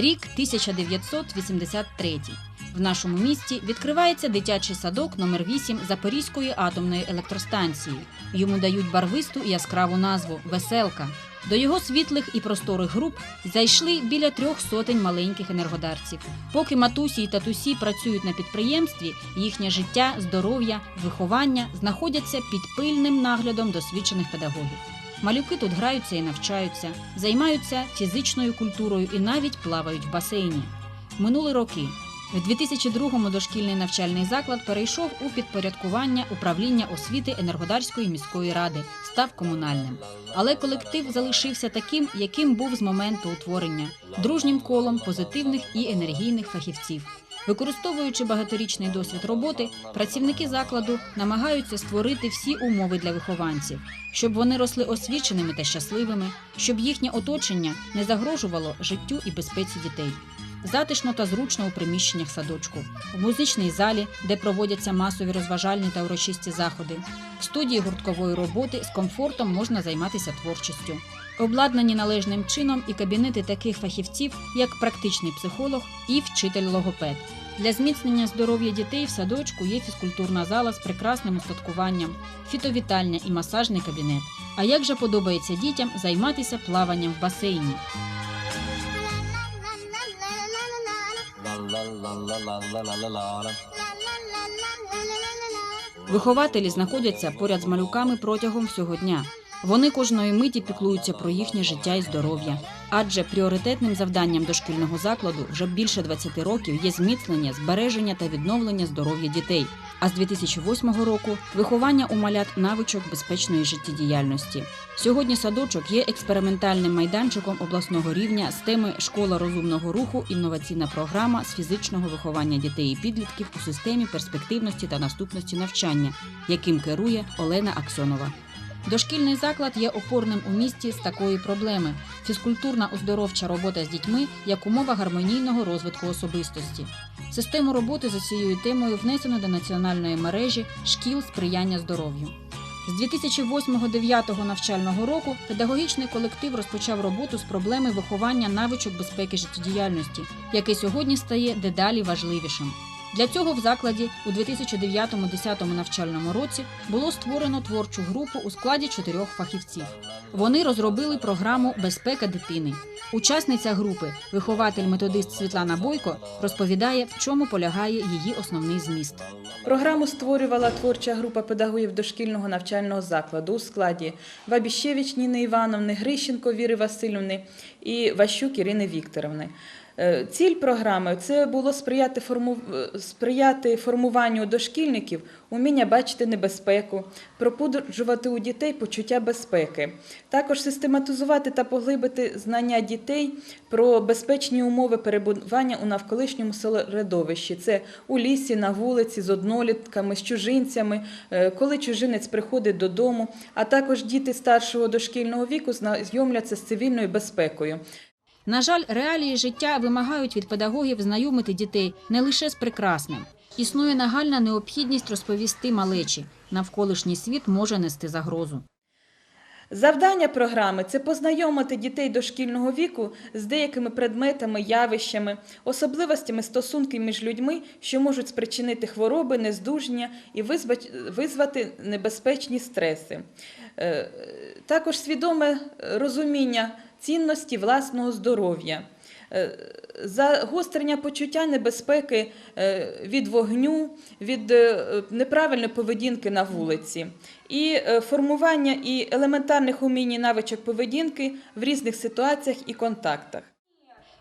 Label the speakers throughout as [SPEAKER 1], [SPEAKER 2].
[SPEAKER 1] Рік 1983. В нашому місті відкривається дитячий садок номер 8 Запорізької атомної електростанції. Йому дають барвисту і яскраву назву Веселка. До його світлих і просторих груп зайшли біля трьох сотень маленьких енергодарців. Поки матусі і татусі працюють на підприємстві, їхнє життя, здоров'я, виховання знаходяться під пильним наглядом досвідчених педагогів. Малюки тут граються і навчаються, займаються фізичною культурою і навіть плавають в басейні. Минули роки. В 2002-му дошкільний навчальний заклад перейшов у підпорядкування управління освіти Енергодарської міської ради, став комунальним. Але колектив залишився таким, яким був з моменту утворення, дружнім колом позитивних і енергійних фахівців. Використовуючи багаторічний досвід роботи, працівники закладу намагаються створити всі умови для вихованців, щоб вони росли освіченими та щасливими, щоб їхнє оточення не загрожувало життю і безпеці дітей. Затишно та зручно у приміщеннях садочку, в музичній залі, де проводяться масові розважальні та урочисті заходи, в студії гурткової роботи з комфортом можна займатися творчістю. Обладнані належним чином і кабінети таких фахівців, як практичний психолог і вчитель-логопед. Для зміцнення здоров'я дітей в садочку є фізкультурна зала з прекрасним устаткуванням, фітовітальня і масажний кабінет. А як же подобається дітям займатися плаванням в басейні? Вихователі знаходяться поряд з малюками протягом всього дня. Вони кожної миті піклуються про їхнє життя і здоров'я. Адже пріоритетним завданням дошкільного закладу вже більше 20 років є зміцнення, збереження та відновлення здоров'я дітей. А з 2008 року виховання у малят навичок безпечної життєдіяльності. Сьогодні садочок є експериментальним майданчиком обласного рівня з теми Школа розумного руху, інноваційна програма з фізичного виховання дітей і підлітків у системі перспективності та наступності навчання, яким керує Олена Аксьонова. Дошкільний заклад є опорним у місті з такої проблеми: фізкультурна оздоровча робота з дітьми як умова гармонійного розвитку особистості. Систему роботи за цією темою внесено до національної мережі шкіл сприяння здоров'ю. З 2008-2009 навчального року педагогічний колектив розпочав роботу з проблеми виховання навичок безпеки життєдіяльності, яке сьогодні стає дедалі важливішим. Для цього в закладі у 2009-2010 навчальному році було створено творчу групу у складі чотирьох фахівців. Вони розробили програму Безпека дитини. Учасниця групи, вихователь-методист Світлана Бойко, розповідає, в чому полягає її основний зміст.
[SPEAKER 2] Програму створювала творча група педагогів дошкільного навчального закладу у складі Бабіщевич Ніни Івановни, Грищенко Віри Васильівни і Ващук Ірини Вікторовни. Е, Ціль програми це було сприяти, сприяти формуванню дошкільників уміння бачити небезпеку, пробуджувати у дітей почуття безпеки, також систематизувати та поглибити знання дітей про безпечні умови перебування у навколишньому середовищі. Це у лісі, на вулиці, з однолітками, з чужинцями, е, коли чужинець приходить додому, а також діти старшого дошкільного віку знайомляться з цивільною безпекою.
[SPEAKER 1] На жаль, реалії життя вимагають від педагогів знайомити дітей не лише з прекрасним. Існує нагальна необхідність розповісти малечі. Навколишній світ може нести загрозу.
[SPEAKER 2] Завдання програми це познайомити дітей дошкільного віку з деякими предметами, явищами, особливостями стосунків між людьми, що можуть спричинити хвороби, нездужання і визвати небезпечні стреси. Е, Також свідоме розуміння цінності власного здоров'я. Е, Загострення почуття небезпеки е, від вогню, від е, неправильної поведінки на вулиці, і формування і елементарних умінь і навичок поведінки в різних ситуаціях і контактах.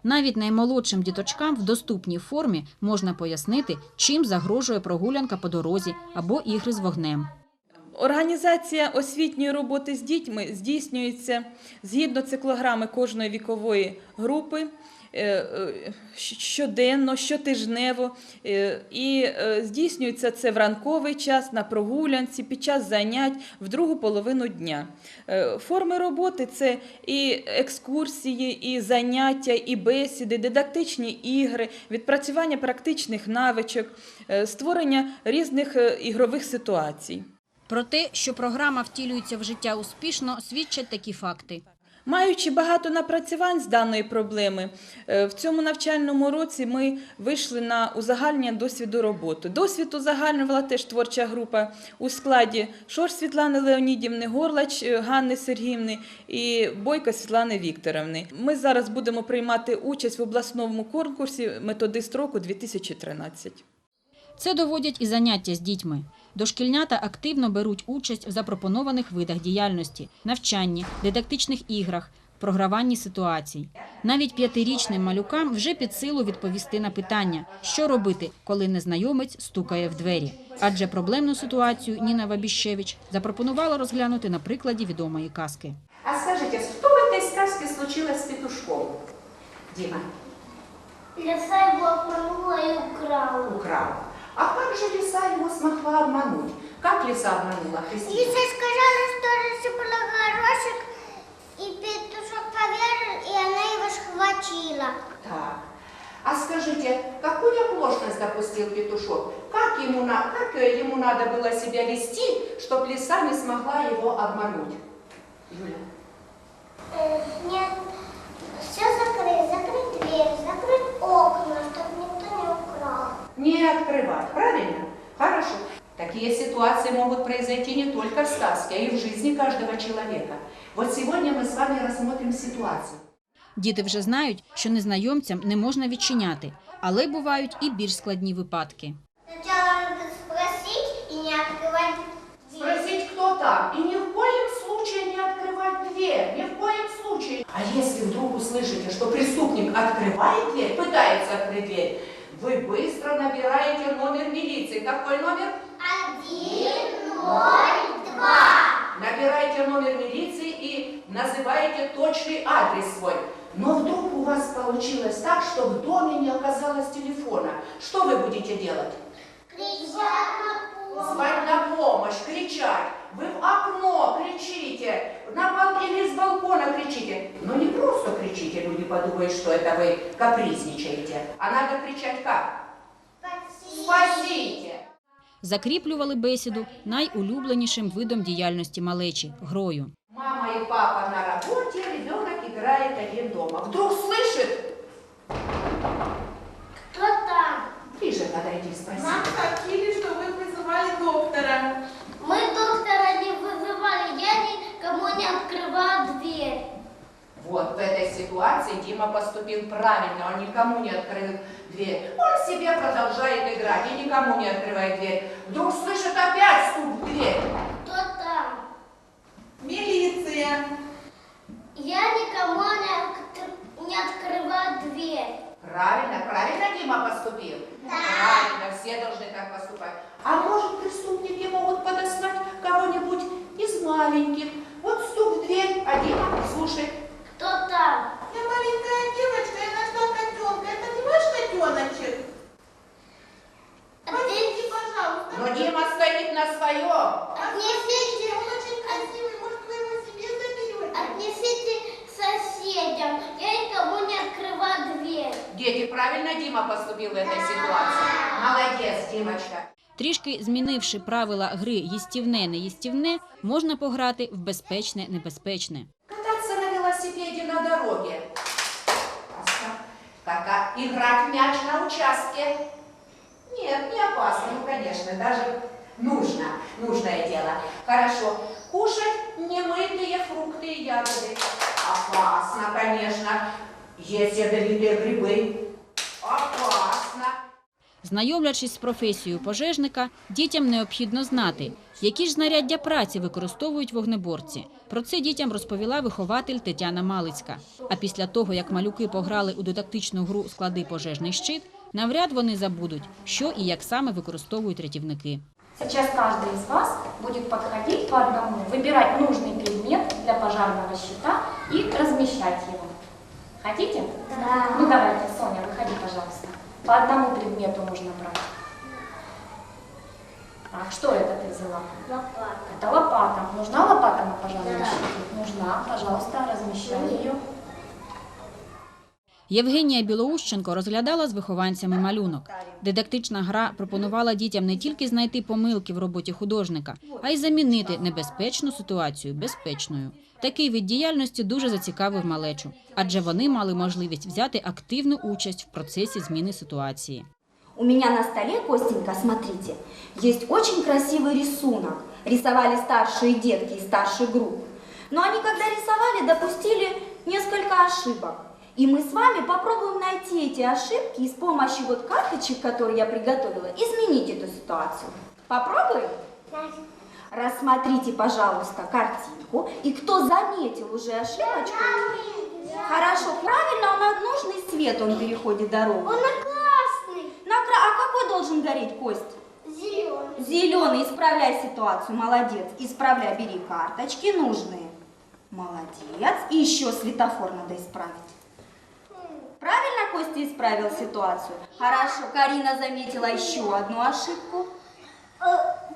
[SPEAKER 1] Навіть наймолодшим діточкам в доступній формі можна пояснити, чим загрожує прогулянка по дорозі або ігри з вогнем.
[SPEAKER 2] Організація освітньої роботи з дітьми здійснюється згідно циклограми кожної вікової групи е, е, щоденно, щотижнево, е, і здійснюється це в ранковий час, на прогулянці, під час занять, в другу половину дня. Форми роботи це і екскурсії, і заняття, і бесіди, дидактичні ігри, відпрацювання практичних навичок, створення різних ігрових ситуацій.
[SPEAKER 1] Про те, що програма втілюється в життя успішно, свідчать такі факти.
[SPEAKER 2] Маючи багато напрацювань з даної проблеми, е, в цьому навчальному році ми вийшли на узагальнення досвіду роботи. Досвід узагальнювала теж творча група у складі Шор Світлани Леонідівни, Горлач е, Ганни Сергіївни і Бойко Світлани Вікторовни. Ми зараз будемо приймати участь в обласному конкурсі Методист року 2013.
[SPEAKER 1] Це доводять і заняття з дітьми. Дошкільнята активно беруть участь в запропонованих видах діяльності, навчанні, дидактичних іграх, програванні ситуацій. Навіть п'ятирічним малюкам вже під силу відповісти на питання, що робити, коли незнайомець стукає в двері. Адже проблемну ситуацію Ніна Вабіщевич запропонувала розглянути на прикладі відомої казки.
[SPEAKER 3] А скажите, что в этой сказке случилось с петушком? Дима
[SPEAKER 4] Лиса его обманула и украла.
[SPEAKER 3] А как же лиса его смогла обмануть? Как лиса обманула Христину?
[SPEAKER 4] Лиса сказала, что рассыпала горошек, и петушок поверил, и она его схватила.
[SPEAKER 3] Так. А скажите, какую оплошность допустил петушок? Как ему, на, как э, ему надо было себя вести, чтобы лиса не смогла его обмануть? Юля.
[SPEAKER 4] Э, Нет, все закрыть, закрыть дверь, закрыть окна, чтобы. Не
[SPEAKER 3] открывать, правильно? Хорошо. Такие ситуации могут произойти не только в сказке, а и в жизни каждого человека. Вот сегодня мы с вами рассмотрим ситуацию.
[SPEAKER 1] Діти вже знають, що незнайомцям не можна відчиняти, але бувають і більш складні випадки.
[SPEAKER 4] Сначала надо спросить и не открывать дверь.
[SPEAKER 3] Спросить, кто там, и ни в коем случае не открывать дверь, ни в коем случае. А если вдруг услышите, что преступник открывает дверь, пытается открыть дверь, вы быстро набираете номер милиции. Какой номер?
[SPEAKER 4] Один, ноль, два.
[SPEAKER 3] Набираете номер милиции и называете точный адрес свой. Но вдруг у вас получилось так, что в доме не оказалось телефона. Что вы будете делать?
[SPEAKER 4] Кричать на.
[SPEAKER 3] Звать на помощь, кричать. Вы в окно кричите, на бал или с балкона кричите. Но не просто кричите, люди подумают, что это вы капризничаете. А надо кричать как?
[SPEAKER 4] Спасибо.
[SPEAKER 3] Спасите!
[SPEAKER 1] Закріплювали бесіду найулюбленішим видом діяльності малечі грою.
[SPEAKER 3] Мама и папа на работе, ребенок играет один дома. Вдруг слышит,
[SPEAKER 4] Кто там?
[SPEAKER 3] ближе подойди, спроси.
[SPEAKER 5] Вызывали доктора.
[SPEAKER 4] Мы доктора не вызывали, я никому не открывала дверь.
[SPEAKER 3] Вот в этой ситуации Дима поступил правильно, он никому не открыл дверь. Он себе продолжает играть и никому не открывает дверь. Вдруг слышит опять стук в дверь.
[SPEAKER 4] Кто там?
[SPEAKER 5] Милиция.
[SPEAKER 4] Я никому не, не открывала дверь.
[SPEAKER 3] Правильно, правильно Дима поступил? Правильно, все должны так поступать. А может преступники могут подослать кого-нибудь из маленьких? Вот стук в дверь, один, слушай. слушает.
[SPEAKER 4] Кто там?
[SPEAKER 5] Я маленькая девочка,
[SPEAKER 1] Трішки змінивши правила гри їстівне-неїстівне, можна пограти в безпечне-небезпечне.
[SPEAKER 3] Кататься на велосипеде на дороге. Опасно. Как играть в мяч на участке. Нет, не опасно, ну, конечно, даже нужно, нужное дело. Хорошо. Кушать немытые фрукты и ягоды. Опасно, конечно. Есть ядовитые грибы. Опасно.
[SPEAKER 1] Знайомлячись з професією пожежника, дітям необхідно знати, які ж знаряддя праці використовують вогнеборці. Про це дітям розповіла вихователь Тетяна Малицька. А після того, як малюки пограли у дидактичну гру склади пожежний щит, навряд вони забудуть, що і як саме використовують рятівники.
[SPEAKER 6] Сейчас каждый из вас будет подходить по одному, выбирать нужный предмет для пожарного щита и размещать его. Хотите?
[SPEAKER 4] Да.
[SPEAKER 6] Ну давайте, Соня, выходи, пожалуйста. По одному предмету нужно брать. Так, что это ты взяла?
[SPEAKER 4] Лопата.
[SPEAKER 6] Это лопата. Нужна лопата на пожарном
[SPEAKER 4] Да.
[SPEAKER 6] щите? Нужна. Пожалуйста, размещай ее.
[SPEAKER 1] Євгенія Білоущенко розглядала з вихованцями малюнок. Дидактична гра пропонувала дітям не тільки знайти помилки в роботі художника, а й замінити небезпечну ситуацію безпечною. Такий вид діяльності дуже зацікавив малечу, адже вони мали можливість взяти активну участь в процесі зміни ситуації.
[SPEAKER 7] У меня на столе, Костенька, смотрите, есть очень красивый рисунок. Рисовали старшие детки из старших групп. Но они, когда рисовали, допустили несколько ошибок. И мы с вами попробуем найти эти ошибки и с помощью вот карточек, которые я приготовила, изменить эту ситуацию. Попробуем? Рассмотрите, пожалуйста, картинку. И кто заметил уже ошибочку? Хорошо, правильно, он на нужный свет он переходит дорогу.
[SPEAKER 4] Он на красный,
[SPEAKER 7] На кра- А какой должен гореть кость?
[SPEAKER 4] зеленый.
[SPEAKER 7] Зеленый, исправляй ситуацию, молодец. Исправляй, бери карточки нужные. Молодец. И еще светофор надо исправить. Правильно Костя исправил ситуацию? Хорошо, Карина заметила еще одну ошибку.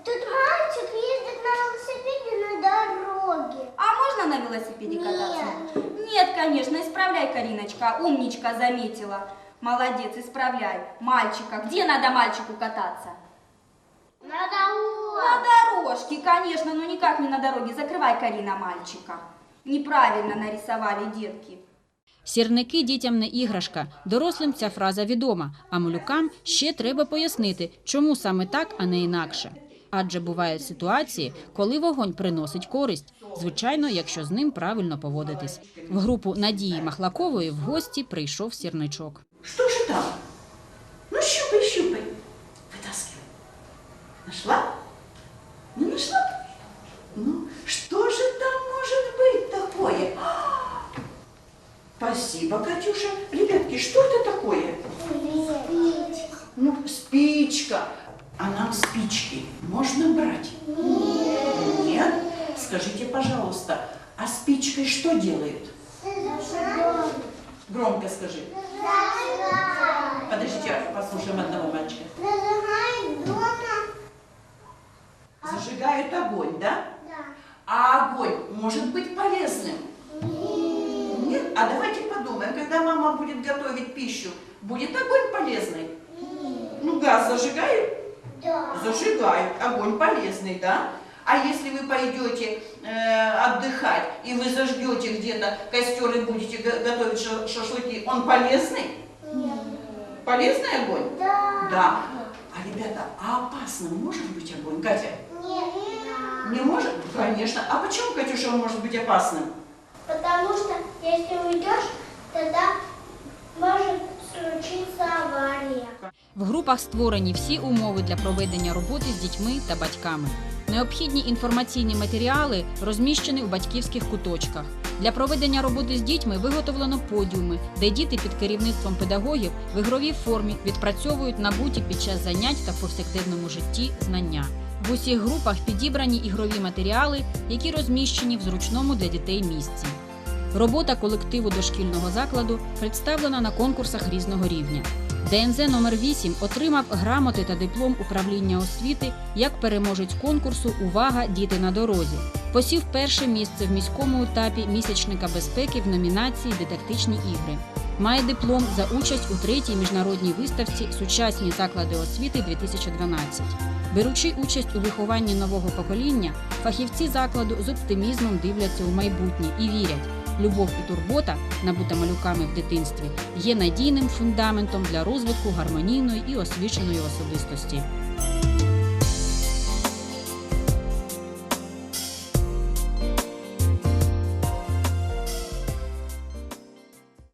[SPEAKER 4] Тут мальчик ездит на велосипеде на дороге.
[SPEAKER 7] А можно на велосипеде кататься? Нет, конечно, исправляй, Кариночка. Умничка заметила. Молодец, исправляй. Мальчика. Где надо мальчику кататься?
[SPEAKER 4] На дороге.
[SPEAKER 7] На дорожке, конечно, но никак не на дороге. Закрывай, Карина, мальчика. Неправильно нарисовали детки.
[SPEAKER 1] Сірники дітям не іграшка. Дорослим ця фраза відома, а малюкам ще треба пояснити, чому саме так, а не інакше Адже бувають ситуації, коли вогонь приносить користь, звичайно, якщо з ним правильно поводитись. В групу Надії Махлакової в гості прийшов сірничок.
[SPEAKER 5] Что же там? Ну, щупай, щупай. Вытаскивай. Нашла? Ну, нашла. Ну, что же там может быть такое? А! Спасибо, Катюша. Ребятки, что это такое? Ну, спичка. А нам спички можно брать? Нет. Скажите, пожалуйста, а спичкой что делают? Громко скажи. Подождите, послушаем одного мальчика.
[SPEAKER 4] Зажигает дома.
[SPEAKER 5] Зажигают огонь, да?
[SPEAKER 4] Да.
[SPEAKER 5] А огонь может быть полезным? Нет? А давайте подумаем, когда мама будет готовить пищу, будет огонь полезный? Ну, газ зажигают?
[SPEAKER 4] Да.
[SPEAKER 5] Зажигают. Огонь полезный, да? А если вы пойдете э, отдыхать, и вы зажгете где-то костер и будете го- готовить ша- шашлыки, он полезный? Полезный огонь?
[SPEAKER 4] Да.
[SPEAKER 5] Да. А, ребята, а опасным может быть огонь? Катя?
[SPEAKER 4] Нет.
[SPEAKER 5] Не может? Конечно. А почему, Катюша, он может быть опасным?
[SPEAKER 4] Потому что если уйдешь, тогда может случиться авария.
[SPEAKER 1] В групах створені всі умови для проведення роботи з дітьми та батьками. Необхідні інформаційні матеріали розміщені у батьківських куточках. Для проведення роботи з дітьми виготовлено подіуми, де діти під керівництвом педагогів в ігровій формі відпрацьовують набуті під час занять та в повсякденному житті знання. В усіх групах підібрані ігрові матеріали, які розміщені в зручному для дітей місці. Робота колективу дошкільного закладу представлена на конкурсах різного рівня. ДНЗ номер 8 отримав грамоти та диплом управління освіти як переможець конкурсу Увага! Діти на дорозі. Посів перше місце в міському етапі місячника безпеки в номінації Дидактичні ігри. Має диплом за участь у третій міжнародній виставці Сучасні заклади освіти 2012. Беручи участь у вихованні нового покоління, фахівці закладу з оптимізмом дивляться у майбутнє і вірять, любов і турбота, набута малюками в дитинстві, є надійним фундаментом для розвитку гармонійної і освіченої особистості.